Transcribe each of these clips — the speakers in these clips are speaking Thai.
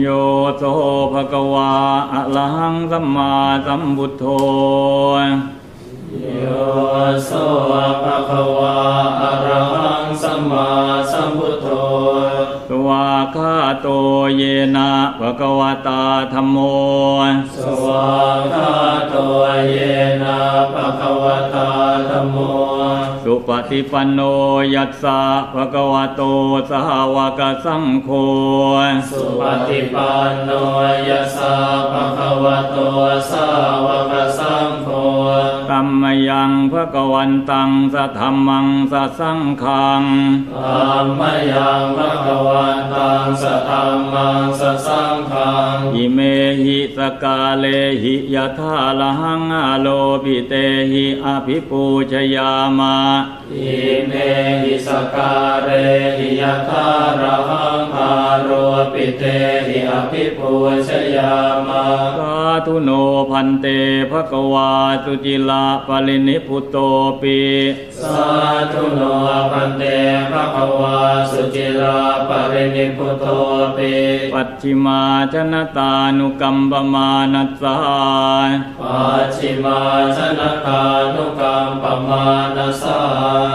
โยโสภะคะวาอะระหังสัมมาสัมพุทโธโยโสภะคะวาอะระหังสัมมาสัมพุทโธสวากขาโตเยนะภะคะวตาธัมโมสวากขาโตเยนะภะคะวตาธัมโมสุ ปฏิปันโนยัสสะภะคะวะโตสหวกสังโฆสุปฏิปันโนยัสสะภะคะวะโตสหวกสังโฆ ตัมมยังภะคะวันตังสะธัมมังสะสังฆังธัมมยังภะคะวันตังสะธัมมังสะสังฆังอิเมหิสกาเลหิยะธาละหังอาโลปิเตหิอภิปูชยามา อิเมหิสการเรหิยะทาระหังคาโรปิเตหิอภิปูชยามาสาธุโนพันเตภะคะวาสุจิลาปรินิพุตโตปิสาธุโนพันเตภะคะวาสุจิลาปรินิพุตโตปิปัจฉิมาชนตานุกัมปมานัสสาปัจฉิมาชนะกานุกรรมปมานาสา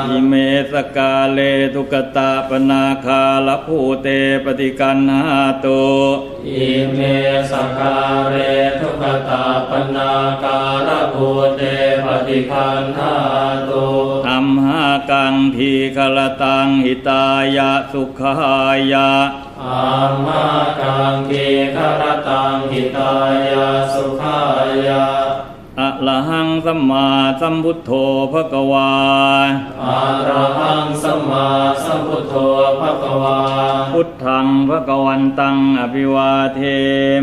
อิเมสกาเลทุกตาปนาคาลภูเตปฏิกันหาโตอิเมสการเรทุกตาปนาการภูเตปฏิคันธาตุธรรมหากังทีคลตังหิตายะสุขายะอามากังกีคารตังหิตายาสุขายาอะ ระหังสัมมาสัมพุทโธภะคะวาอะระหังสัมมาสัมพุทโธภะคะวา พุทธังภะคะวันตังอภิวาเท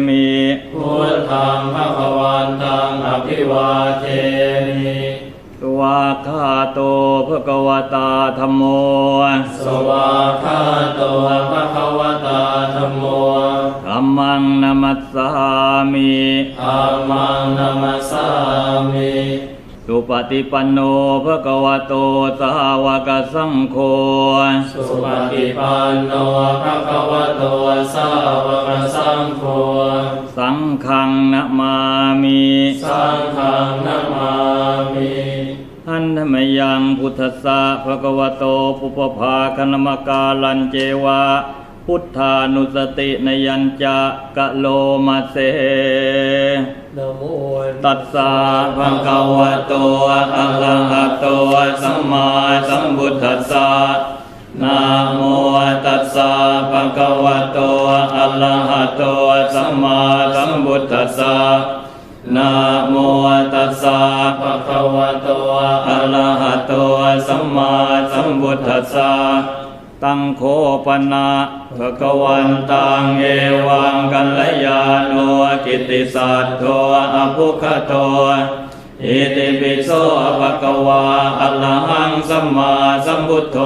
มิพุทธังภะคะวันตังอภิวาเทมิสวากขาโตภะคะวตาธัมโม สวาคาโตภะคะวตาธัมโม ธัมมังนัมัสสามิอามังนามัสสามิสุปฏิปันโนภะคะวะโตสาวกสังโฆสุปฏิปันโนภะคะวะโตสาวกสังโฆสังฆังนะมามิสังฆังนามามิอันธรรมยังพุทธสสะภะคะวะโตปุปภาคณมกาลันเจวะ พุทธานุสตินยัญจะกะโลมาเสนะโมตัสสะภะคะวะโตอะระหะโตสัมมาสัมพุทธัสสะนะโมตัสสะภะคะวะโตอะระหะโตสัมมาสัมพุทธัสสะนะโมตัสสะภะคะวะโตอะระหะโตสัมมาสัมพุทธัสสะ ตังโคปนะภะคะวันตังเอวังกัลยาโนกิติสัตโตอภุคโตอิติปิโสภะคะวาอะระหังสัมมาสัมพุทโธ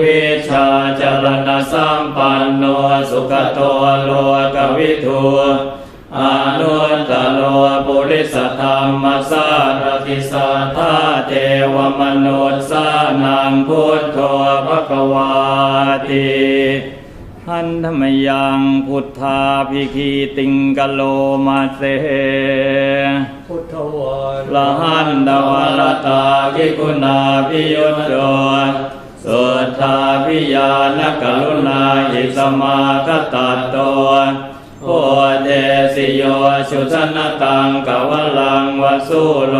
วิชาจรณะสัมปันโนสุขโตโลกวิทู อนุตตโลปุริสธรรมสารติสัทธาเทวมนุษสานังพุทโธภะควาติหันธรรมยังพุทธาภิคีติงกะโลมาเสพุทธวาละหันตวรตากิคุณาพิยุตโตสุทธาพิยานกรุณาอิสมาคตัตโต โพเทสิโยชุชนตังกวลังวสุโล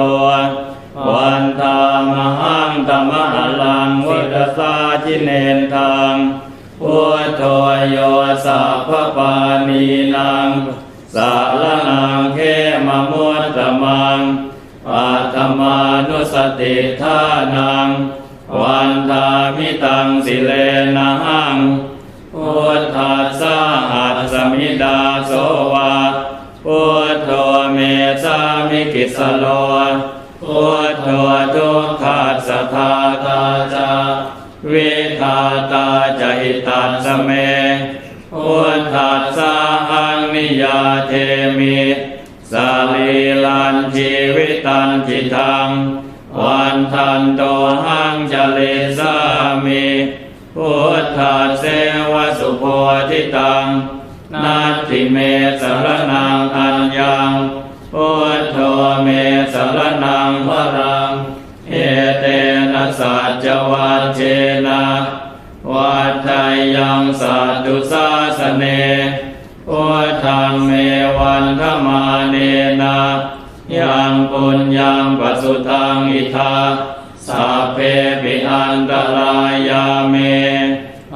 วันธามหังธรรมหลังวิรสาจิเนนทังพุทโธโยสัพพปานีนังสารนังเขมมุตตมังปัตมานุสติทานังวันทามิตังสิเลนะหัง สามิกิสโลพุทโธทุกขัสสะทาตาจาวิทาตาจหิตัสเมพุทธัสสะหังนิยาเทมิสาลีลันชีวิตันจิตังวันทันโตหังจเลสามิพุทธัสเสวสุโพธิตัง นาทิเมสรนังอัญญัง พุทโธเมสรนังวรังเอเตนะสัจวัจเจนะวัฏไทยังสัตุสาสเนพุทธังเมวันธมาเนนะยังปุญญังปัสสุทังอิทาสัพเพปิอันตรายาเม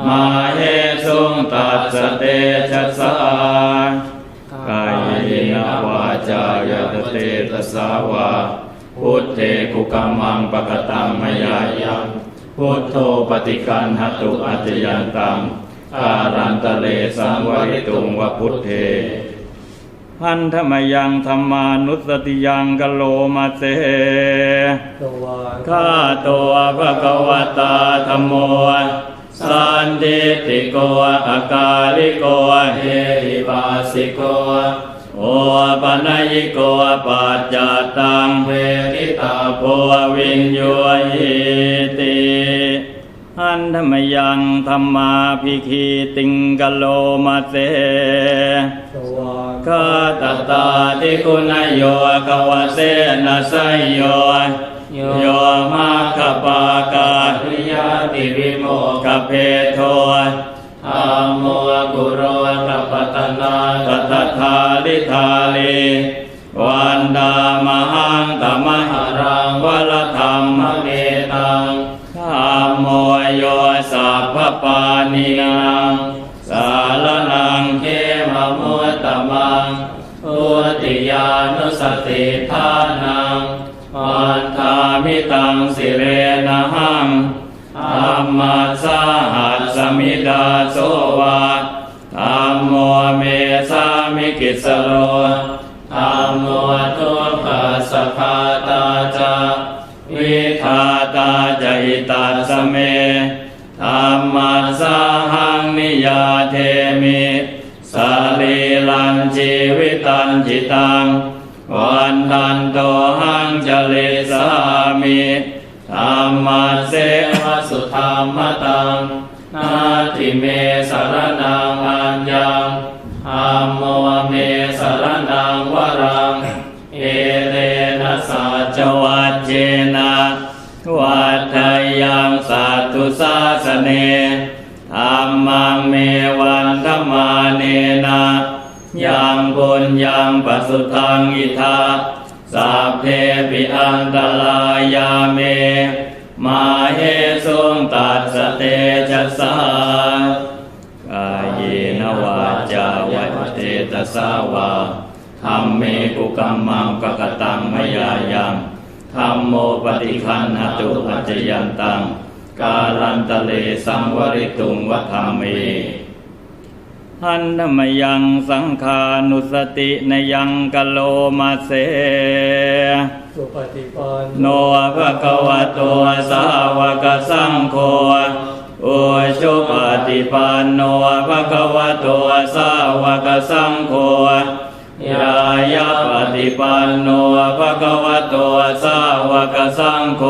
มาเหสุงตัสเตจัสสา เตตสสาวาพุทเทกุกัมมังปะกตังมยายังพุทโธปฏิกันหตุอัจยันตังการันตะเลสังวริตุงวะพุทเทพันธมยังธรรมานุสติยังกโลมาเสตัวข้าตัวพระกวตาธรรมโมสันติโกอาการิโกเอหิบาสิโก โอปัญญิโกปัจจตังเวทิตาโพวินโยหิติอันธรรมยังธรรมาภิคีติงกะโลมาเสตัวคาตตาติคุณโยกวเสนะไสยโยโยมาคปาการิยาติวิโมกกเพโท ธรรมโมกุโรกัปปตนาตัตถาลิธาลีวันดามหังตมหารังวลธรรมเมตังธรรมโมโยสัพพปานินัง สารนังเขมมุตตมังอุติยานุสติทานังวันทามิตังสิเรนะหังธรรมัสสหัส สมิดาโสวาธรรมโมเมสามิกิสโรธรรมโมทุกขสภาตาจาวิทาตาจหิตัสเมธรรมัสสหังนิยาเทมิสาลีลันชีวิตันจิตังวันทันโตหังจลิสามิธรรมัสเสวสุธรรมตัง นาทิเมสารนังอัญญังธรรมโมเมสารนังวรัง เอเลนะสัจจวัจเจนะวัฏไยังสัตตุสาสเนธรรมังเมวันธมาเนนะยังปุญญังปัสสุทังอิทาสัพเพปิอันตรายาเม มาเหสุงตัดสเตจัสสากายเยนวาจาวัเจตสาวาธรรมเมกุกัมมังปะกตังมยายังธรรมโมปฏิคันหตุปัจจยันตัง กาลันตะเลสังวริตุงวัฏเม หันธมยังสังขานุสตินยังกะโลมาเสสุปฏิปันโนภะคะวะโตสาวกสังโฆโอชุปฏิปันโนภะคะวะโตสาวกสังโฆยายาปฏิปันโนภะคะวะโตสาวกสังโฆ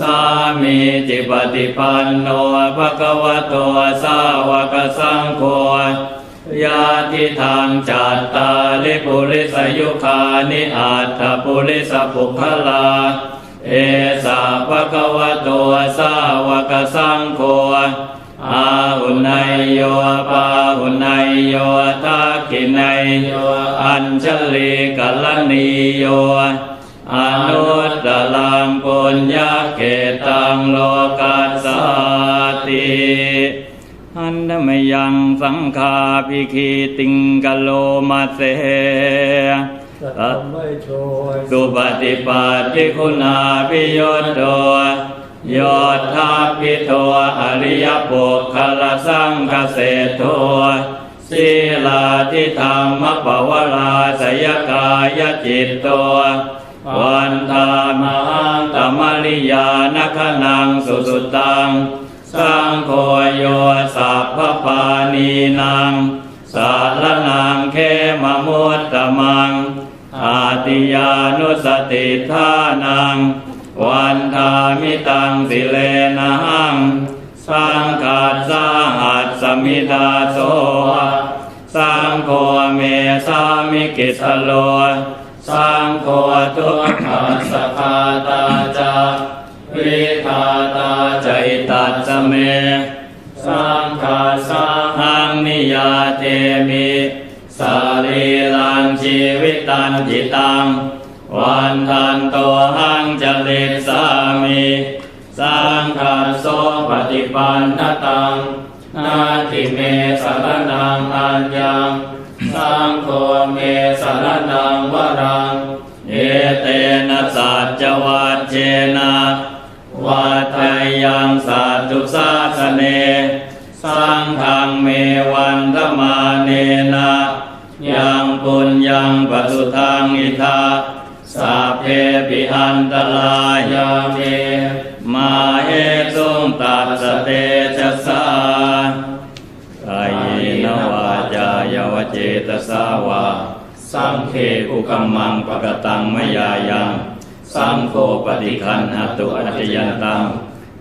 สามีจิปฏิปันโนภะคะวะโตสาวกสังโฆยาทิทางจัตตาลิปุริสยุคานิอัตถปุริสปุคลา เอสาภะคะวะโตสาวกสังโฆอาหุนายโยปาหุนายโยทักขินายโยอัญชลีกัลนีโยอนุตตล ญญาเกตังโลกัสสาติอันธมยังสังฆาภิคีติงกะโลมาเสสุปฏิปัติคุณาพิโยชโตโยธาพิโทอริยปุคคลสังคเสโทศีลาทิธรรมปวราสยกายจิตโตวั วันธามังตมริยานคนังสุสุตังสังโฆโยสัพพปานีนางสารนางเขมมุตตมัง อาติยานุสติทานัง วันทามิตังสิเลนะหังสังฆาสาหัสสมิดาโสสังโฆเมสามิกิสโล สังโฆทุกขอาสคาตาจาวิคาตาใจตัดสเม สังฆาสาหังนิยาเทมิสาลีลังชีวิตันจิตัง วันทันโตหังจลิตสามิสังฆาโสปฏิปันนตัง นาทิเมสารนังอัญญัง สังโฆเมสารนังวรัง เอเตนะสัจจวัจเจนะวัฏยังสัตุสาสเน สังฆังเมวันธมาเนนะยังปุญญังปัสุทังอิทาสัพเพปิอันตรายาเมมาเหตุงตัสสะเต เจตสาวา สังเคอุกัมมังปะกตังมยายังสังโฆปฏิคันหตุอัจยันตัง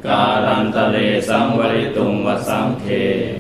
การันตะเลสังวริตุงวสังเค